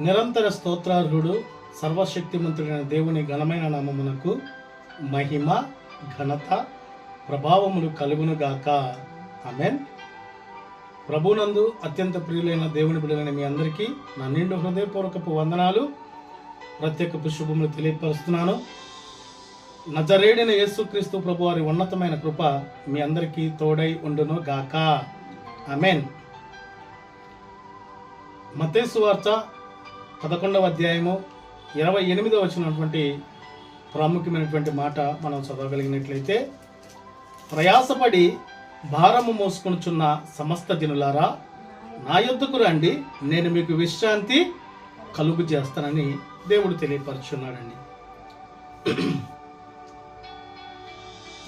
నిరంతర స్తోత్రార్హుడు సర్వశక్తిమంతుడైన దేవుని ఘనమైన నామమునకు మహిమ ఘనత ప్రభావములు కలుగునుగాక ఆమెన్. ప్రభునందు అత్యంత ప్రియులైన దేవుని బిడ్డలైన మీ అందరికీ నా నిండు హృదయపూర్వకపు వందనాలు. ప్రత్యేకపు శుభములు తెలియపరుస్తున్నాను. నజరేడిన యేసుక్రీస్తు ప్రభు వారి ఉన్నతమైన కృప మీ అందరికీ తోడై ఉండును గాక. అమెన్ మతేసు వార్త పదకొండవ అధ్యాయము ఇరవై ఎనిమిదో వచ్చినటువంటి ప్రాముఖ్యమైనటువంటి మాట మనం చదవగలిగినట్లయితే ప్రయాసపడి భారము మోసుకొనుచున్న సమస్త దినులారా నా యొద్దకు రండి నేను మీకు విశ్రాంతి కలుగు చేస్తానని దేవుడు తెలియపరుచున్నాడండి.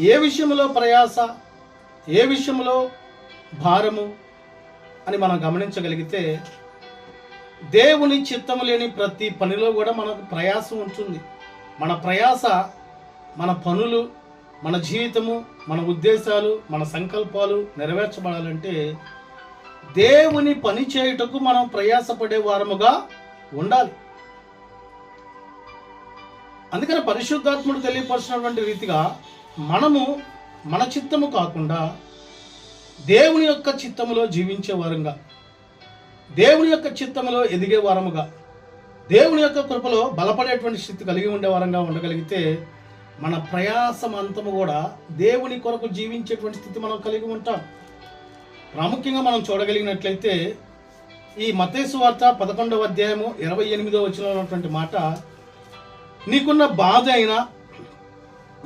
ఏ విషయంలో ప్రయాస ఏ విషయంలో భారము అని మనం గమనించగలిగితే దేవుని చిత్తము లేని ప్రతి పనిలో కూడా మనకు ప్రయాసం ఉంటుంది. మన ప్రయాస మన పనులు మన జీవితము మన ఉద్దేశాలు మన సంకల్పాలు నెరవేర్చబడాలంటే దేవుని పని చేయుటకు మనం ప్రయాసపడే వారముగా ఉండాలి. అందుకని పరిశుద్ధాత్ముడు తెలియపరిచినటువంటి రీతిగా మనము మన చిత్తము కాకుండా దేవుని యొక్క చిత్తములో జీవించే వారంగా దేవుని యొక్క చిత్తములో ఎదిగే వారముగా దేవుని యొక్క కృపలో బలపడేటువంటి స్థితి కలిగి ఉండేవారంగా ఉండగలిగితే మన ప్రయాసం అంతము కూడా దేవుని కొరకు జీవించేటువంటి స్థితి మనం కలిగి ఉంటాం. ప్రాముఖ్యంగా మనం చూడగలిగినట్లయితే ఈ మతేసు వార్త పదకొండవ అధ్యాయము ఇరవై ఎనిమిదో వచ్చిన ఉన్నటువంటి మాట నీకున్న బాధ అయినా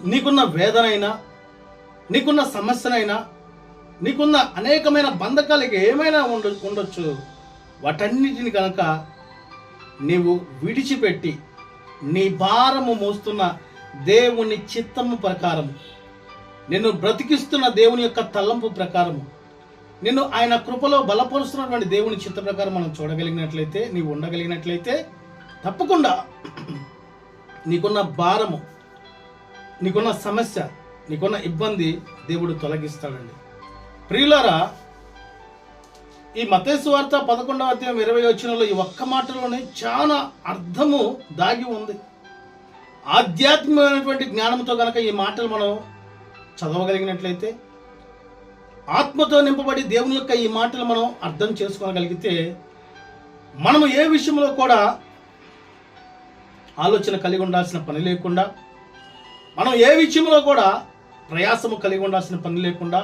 నీకున్న వేదన అయినా నీకున్న సమస్యనైనా నీకున్న అనేకమైన బంధకాలకి ఏమైనా ఉండ ఉండొచ్చు. వాటన్నిటిని కనుక నీవు విడిచిపెట్టి నీ భారము మోస్తున్న దేవుని చిత్తము ప్రకారం నిన్ను బ్రతికిస్తున్న దేవుని యొక్క తలంపు ప్రకారము నిన్ను ఆయన కృపలో బలపరుస్తున్నటువంటి దేవుని చిత్త ప్రకారం మనం చూడగలిగినట్లయితే నీవు ఉండగలిగినట్లయితే తప్పకుండా నీకున్న భారము నీకున్న సమస్య నీకున్న ఇబ్బంది దేవుడు తొలగిస్తాడండి. ప్రియులారా ఈ మతేసు వార్త పదకొండవ అధ్యాయం ఇరవై వచ్చినలో ఈ ఒక్క మాటలోనే చాలా అర్థము దాగి ఉంది. ఆధ్యాత్మికమైనటువంటి జ్ఞానంతో కనుక ఈ మాటలు మనం చదవగలిగినట్లయితే ఆత్మతో నింపబడి దేవుని యొక్క ఈ మాటలు మనం అర్థం చేసుకోగలిగితే మనము ఏ విషయంలో కూడా ఆలోచన కలిగి ఉండాల్సిన పని లేకుండా మనం ఏ విషయంలో కూడా ప్రయాసము కలిగి ఉండాల్సిన పని లేకుండా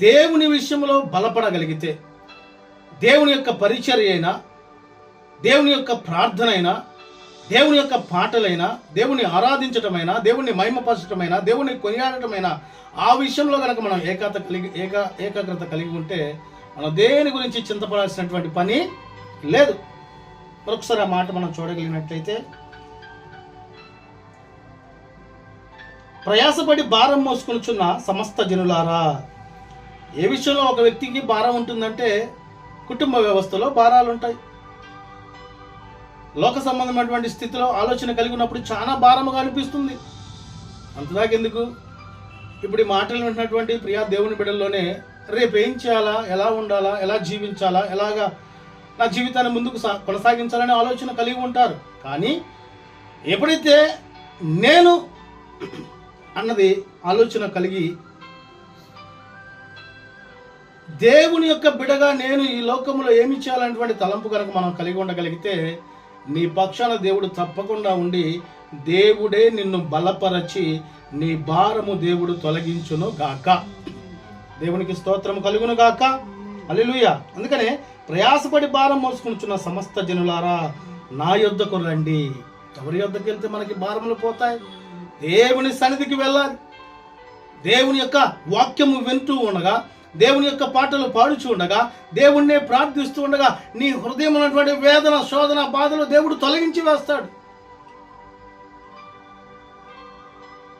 దేవుని విషయంలో బలపడగలిగితే దేవుని యొక్క పరిచర్య అయినా దేవుని యొక్క ప్రార్థన అయినా దేవుని యొక్క పాటలైనా దేవుని ఆరాధించటమైనా దేవుని మహిమపరచటమైనా దేవుని కొనియాడటమైనా ఆ విషయంలో కనుక మనం ఏకాత కలిగి ఏకా ఏకాగ్రత కలిగి ఉంటే మనం దేని గురించి చింతపడాల్సినటువంటి పని లేదు. మరొకసారి ఆ మాట మనం చూడగలిగినట్లయితే ప్రయాసపడి భారం మోసుకొనుచున్న సమస్త జనులారా ఏ విషయంలో ఒక వ్యక్తికి భారం ఉంటుందంటే కుటుంబ వ్యవస్థలో భారాలు ఉంటాయి. లోక సంబంధమైనటువంటి స్థితిలో ఆలోచన కలిగి ఉన్నప్పుడు చాలా భారముగా అనిపిస్తుంది. అంతదాకెందుకు ఇప్పుడు ఈ మాటలు వింటున్నటువంటి ప్రియా దేవుని బిడ్డల్లోనే రేపు ఏం చేయాలా? ఎలా ఉండాలా? ఎలా జీవించాలా? ఎలాగా నా జీవితాన్ని ముందుకు సా కొనసాగించాలనే ఆలోచన కలిగి ఉంటారు. కానీ ఎప్పుడైతే నేను అన్నది ఆలోచన కలిగి దేవుని యొక్క బిడగా నేను ఈ లోకంలో ఏమి చేయాలనేటువంటి తలంపు కనుక మనం కలిగి ఉండగలిగితే నీ పక్షాన దేవుడు తప్పకుండా ఉండి దేవుడే నిన్ను బలపరచి నీ భారము దేవుడు తొలగించును గాక. దేవునికి స్తోత్రం కలుగును గాక. అల్లెలుయ అందుకనే ప్రయాసపడి భారం మోసుకుంటున్న సమస్త జనులారా నా యొద్దకు రండి. ఎవరి యొద్దకు వెళ్తే మనకి భారములు పోతాయి? దేవుని సన్నిధికి వెళ్ళాలి. దేవుని యొక్క వాక్యము వింటూ ఉండగా దేవుని యొక్క పాటలు పాడుచు ఉండగా దేవుణ్ణే ప్రార్థిస్తూ ఉండగా నీ హృదయం ఉన్నటువంటి వేదన శోధన బాధలు దేవుడు తొలగించి వేస్తాడు.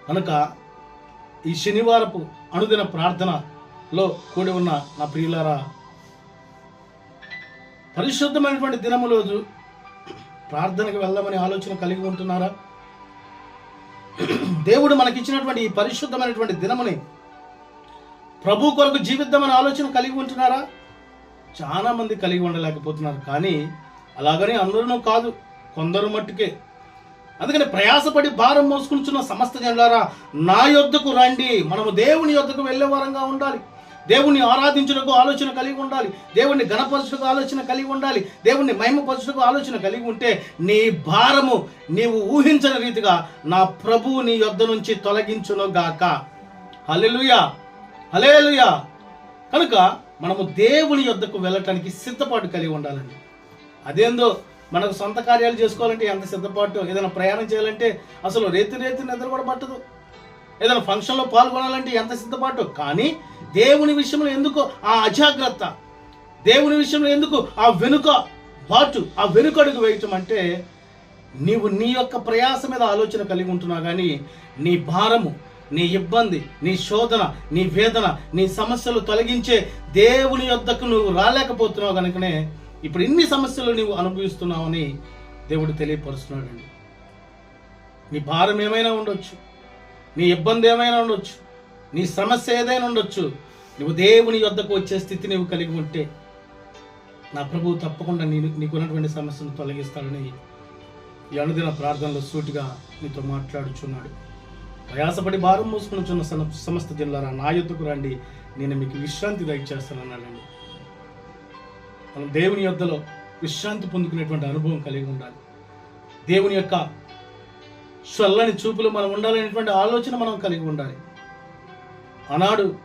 కనుక ఈ శనివారపు అనుదిన ప్రార్థనలో కూడి ఉన్న నా ప్రియులారా పరిశుద్ధమైనటువంటి దినము రోజు ప్రార్థనకు వెళ్దామని ఆలోచన కలిగి ఉంటున్నారా? దేవుడు మనకిచ్చినటువంటి ఈ పరిశుద్ధమైనటువంటి దినముని ప్రభు కొరకు జీవిద్దామని ఆలోచన కలిగి ఉంటున్నారా? చాలా మంది కలిగి ఉండలేకపోతున్నారు. కానీ అలాగని అందరూ కాదు కొందరు మట్టుకే. అందుకని ప్రయాసపడి భారం మోసుకుంటున్న సమస్త జనులారా నా యొద్దకు రండి. మనము దేవుని యొద్దకు వెళ్ళే వారంగా ఉండాలి. దేవుణ్ణి ఆరాధించుటకు ఆలోచన కలిగి ఉండాలి. దేవుణ్ణి గణపరచుటకు ఆలోచన కలిగి ఉండాలి. దేవుణ్ణి మహిమపరచుటకు ఆలోచన కలిగి ఉంటే నీ భారము నీవు ఊహించని రీతిగా నా ప్రభువు నీ యొద్ద నుంచి తొలగించును గాక. హల్లెలూయా. కనుక మనము దేవుని యొద్దకు వెళ్ళటానికి సిద్ధపాటు కలిగి ఉండాలండి. అదేందో మనకు సొంత కార్యాలు చేసుకోవాలంటే ఎంత సిద్ధపాటు? ఏదైనా ప్రయాణం చేయాలంటే అసలు రేతి రేతి నిద్ర కూడా పట్టదు. ఏదైనా ఫంక్షన్లో పాల్గొనాలంటే ఎంత సిద్ధపాటు? కానీ దేవుని విషయంలో ఎందుకు ఆ అజాగ్రత్త? దేవుని విషయంలో ఎందుకు ఆ వెనుక బాటు ఆ వెనుకడుగు వేయటం అంటే నీవు నీ యొక్క ప్రయాస మీద ఆలోచన కలిగి ఉంటున్నావు కానీ నీ భారము నీ ఇబ్బంది నీ శోధన నీ వేదన నీ సమస్యలు తొలగించే దేవుని యొద్దకు నువ్వు రాలేకపోతున్నావు కనుకనే ఇప్పుడు ఇన్ని సమస్యలు నువ్వు అనుభవిస్తున్నావని దేవుడు తెలియపరుస్తున్నాడండి. నీ భారం ఏమైనా ఉండొచ్చు నీ ఇబ్బంది ఏమైనా ఉండొచ్చు నీ సమస్య ఏదైనా ఉండొచ్చు నువ్వు దేవుని యొద్దకు వచ్చే స్థితి నువ్వు కలిగి ఉంటే నా ప్రభువు తప్పకుండా నేను నీకున్నటువంటి సమస్యను తొలగిస్తాడని ఈ అనుదిన ప్రార్థనలో సూటిగా నీతో మాట్లాడుచున్నాడు. ప్రయాసపడి భారం మోసుకుని సమస్త జిల్లారా నా యొద్దకు రండి. నేను మీకు విశ్రాంతి దయచేస్తానన్నాడండి. మనం దేవుని యొద్దలో విశ్రాంతి పొందుకునేటువంటి అనుభవం కలిగి ఉండాలి. దేవుని యొక్క చల్లని చూపులు మనం ఉండాలనేటువంటి ఆలోచన మనం కలిగి ఉండాలి. ఆనాడు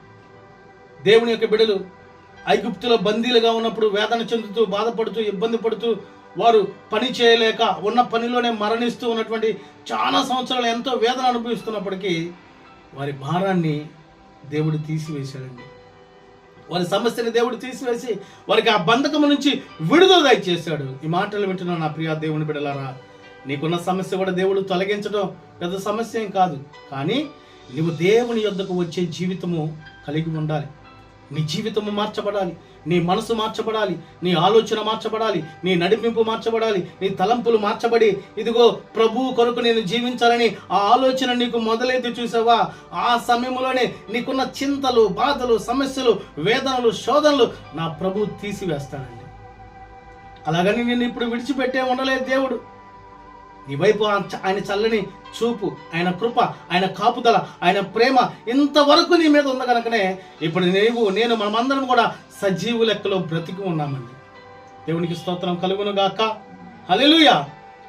దేవుని యొక్క బిడలు ఐగుప్తులో బందీలుగా ఉన్నప్పుడు వేదన చెందుతూ బాధపడుతూ ఇబ్బంది పడుతూ వారు పని చేయలేక ఉన్న పనిలోనే మరణిస్తూ ఉన్నటువంటి చాలా సంవత్సరాలు ఎంతో వేదన అనుభవిస్తున్నప్పటికీ వారి భారాన్ని దేవుడు తీసివేశాడండి. వారి సమస్యని దేవుడు తీసివేసి వారికి ఆ బంధకం నుంచి విడుదల దయచేశాడు. ఈ మాటలు వింటున్న నా ప్రియ దేవుని బిడలారా నీకున్న సమస్య కూడా దేవుడు తొలగించడం పెద్ద సమస్య ఏం కాదు. కానీ నువ్వు దేవుని యొద్దకు వచ్చే జీవితము కలిగి ఉండాలి. నీ జీవితము మార్చబడాలి నీ మనసు మార్చబడాలి నీ ఆలోచన మార్చబడాలి నీ నడిపింపు మార్చబడాలి నీ తలంపులు మార్చబడి ఇదిగో ప్రభు కొరకు నేను జీవించాలని ఆ ఆలోచన నీకు మొదలైతే చూసావా? ఆ సమయంలోనే నీకున్న చింతలు బాధలు సమస్యలు వేదనలు శోధనలు నా ప్రభు తీసివేస్తాడండి. అలాగని నేను ఇప్పుడు విడిచిపెట్టే ఉండలేదు దేవుడు. నీ వైపు ఆయన చల్లని చూపు ఆయన కృప ఆయన కాపుదల ఆయన ప్రేమ ఇంతవరకు నీ మీద ఉంది కనుకనే ఇప్పుడు నీవు నేను మనమందరం కూడా సజీవు లెక్కలో బ్రతికి ఉన్నామండి. దేవునికి స్తోత్రం కలుగును గాక. హల్లెలూయా!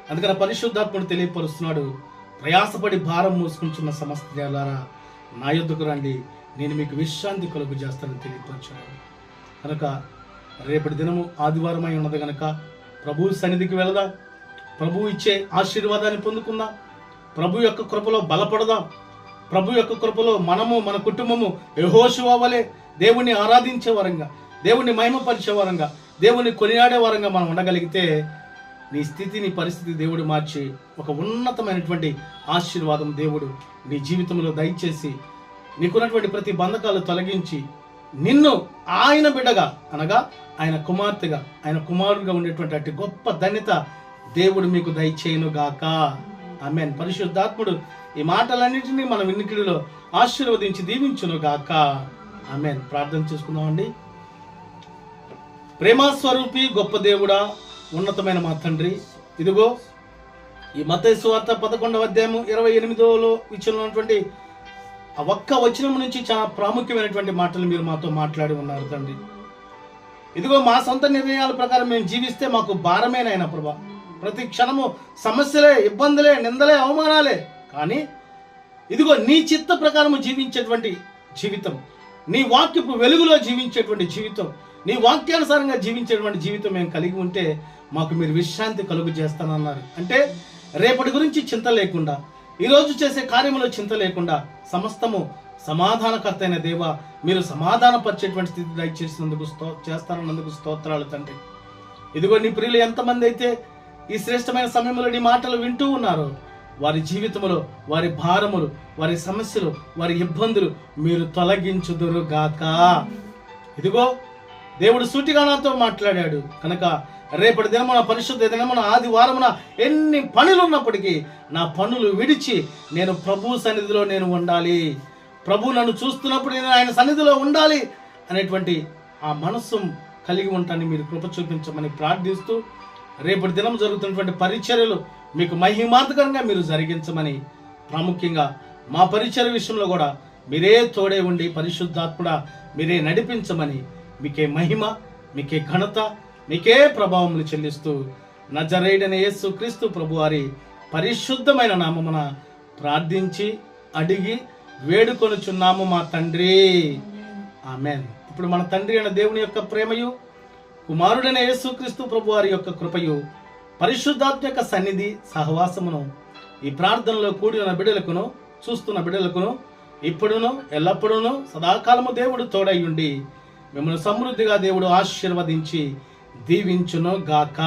అందుకని పరిశుద్ధాత్ముడు తెలియపరుస్తున్నాడు ప్రయాసపడి భారం మోసుకుంటున్న సమస్త జలారా నా యొద్దకు రండి నేను మీకు విశ్రాంతి కలుగు చేస్తానని తెలియపరచాను కనుక రేపటి దినము ఆదివారమై ఉన్నది కనుక ప్రభు సన్నిధికి వెళదాం. ప్రభు ఇచ్చే ఆశీర్వాదాన్ని పొందుకుందాం. ప్రభు యొక్క కృపలో బలపడదాం. ప్రభు యొక్క కృపలో మనము మన కుటుంబము యెహోషువ వలె దేవుణ్ణి ఆరాధించే వరంగా దేవుణ్ణి మహిమపరిచే వరంగా దేవుణ్ణి కొనియాడే వరంగా మనం ఉండగలిగితే నీ స్థితి నీ పరిస్థితి దేవుడు మార్చి ఒక ఉన్నతమైనటువంటి ఆశీర్వాదం దేవుడు నీ జీవితంలో దయచేసి నీకున్నటువంటి ప్రతి బంధకాలు తొలగించి నిన్ను ఆయన బిడ్డగా అనగా ఆయన కుమార్తెగా ఆయన కుమారుడిగా ఉండేటువంటి అట్టి గొప్ప ధన్యత దేవుడు మీకు దయచేయను గాక ఆమెన్. పరిశుద్ధాత్ముడు ఈ మాటలన్నింటినీ మన వినికిడిలో ఆశీర్వదించి దీవించును గాక ఆమెన్. ప్రార్థన చేసుకుందామండి. ప్రేమస్వరూపి గొప్ప దేవుడా ఉన్నతమైన మా తండ్రి ఇదిగో ఈ మత వార్త పదకొండవ అధ్యాయం ఇరవై ఎనిమిదోలో ఇచ్చినటువంటి ఆ ఒక్క వచనం నుంచి చాలా ప్రాముఖ్యమైనటువంటి మాటలు మీరు మాతో మాట్లాడి ఉన్నారు తండ్రి. ఇదిగో మా సొంత నిర్ణయాల ప్రకారం మేము జీవిస్తే మాకు భారమేనైనా ప్రభా. ప్రతి క్షణము సమస్యలే ఇబ్బందులే నిందలే అవమానాలే. కానీ ఇదిగో నీ చిత్త ప్రకారము జీవించేటువంటి జీవితం నీ వాక్యపు వెలుగులో జీవించేటువంటి జీవితం నీ వాక్యానుసారంగా జీవించేటువంటి జీవితం మేము కలిగి ఉంటే మాకు మీరు విశ్రాంతి కలుగు చేస్తానన్నారు. అంటే రేపటి గురించి చింత లేకుండా ఈరోజు చేసే కార్యములో చింత లేకుండా సమస్తము సమాధానకర్త అయిన దేవ మీరు సమాధానపరిచేటువంటి స్థితి దయచేసినందుకు స్తో చేస్తానన్నందుకు స్తోత్రాలు తండ్రి. ఇదిగో నీ ప్రియులు ఎంతమంది అయితే ఈ శ్రేష్టమైన సమయంలో నీ మాటలు వింటూ ఉన్నారు. వారి జీవితములో వారి భారములు వారి సమస్యలు వారి ఇబ్బందులు మీరు తొలగించుదురు గాక ఇదిగో దేవుడు సూటిగా నాతో మాట్లాడాడు. కనుక రేపటి దినమున పరిశుద్ధ దినమున ఆదివారమున ఎన్ని పనులు ఉన్నప్పటికీ నా పనులు విడిచి నేను ప్రభు సన్నిధిలో నేను ఉండాలి. ప్రభు నన్ను చూస్తున్నప్పుడు నేను ఆయన సన్నిధిలో ఉండాలి అనేటువంటి ఆ మనస్సు కలిగి ఉంటాన్ని మీరు కృప చూపించమని ప్రార్థిస్తూ రేపటి దినం జరుగుతున్నటువంటి పరిచర్యలు మీకు మహిమార్థకరంగా మీరు జరిగించమని ప్రాముఖ్యంగా మా పరిచర్య విషయంలో కూడా మీరే తోడే ఉండి పరిశుద్ధాత్ముడ మీరే నడిపించమని మీకే మహిమ మీకే ఘనత మీకే ప్రభావములు చెల్లిస్తూ నజరేడని యేసు క్రీస్తు ప్రభువారి పరిశుద్ధమైన నామమున ప్రార్థించి అడిగి వేడుకొనుచున్నాము మా తండ్రి. ఆమెన్. ఇప్పుడు మన తండ్రి అయిన దేవుని యొక్క ప్రేమయు కుమారుడైన యేసుక్రీస్తు ప్రభు వారి యొక్క కృపయు పరిశుద్ధాత్మ యొక్క సన్నిధి సహవాసమును ఈ ప్రార్థనలో కూడి ఉన్న చూస్తున్న బిడలకును ఇప్పుడును ఎల్లప్పుడూను సదాకాలము దేవుడు తోడై ఉండి మిమ్మల్ని సమృద్ధిగా దేవుడు ఆశీర్వదించి దీవించును గాక.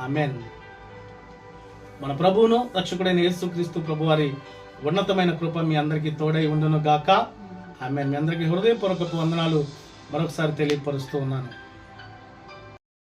ఆమెన్. మన ప్రభువును రక్షకుడైన యేసుక్రీస్తు ప్రభు వారి ఉన్నతమైన కృప మీ అందరికీ తోడై ఉండును గాక. ఆమె మీ అందరికీ హృదయపూర్వకపు వందనాలు మరొకసారి తెలియపరుస్తూ ఉన్నాను.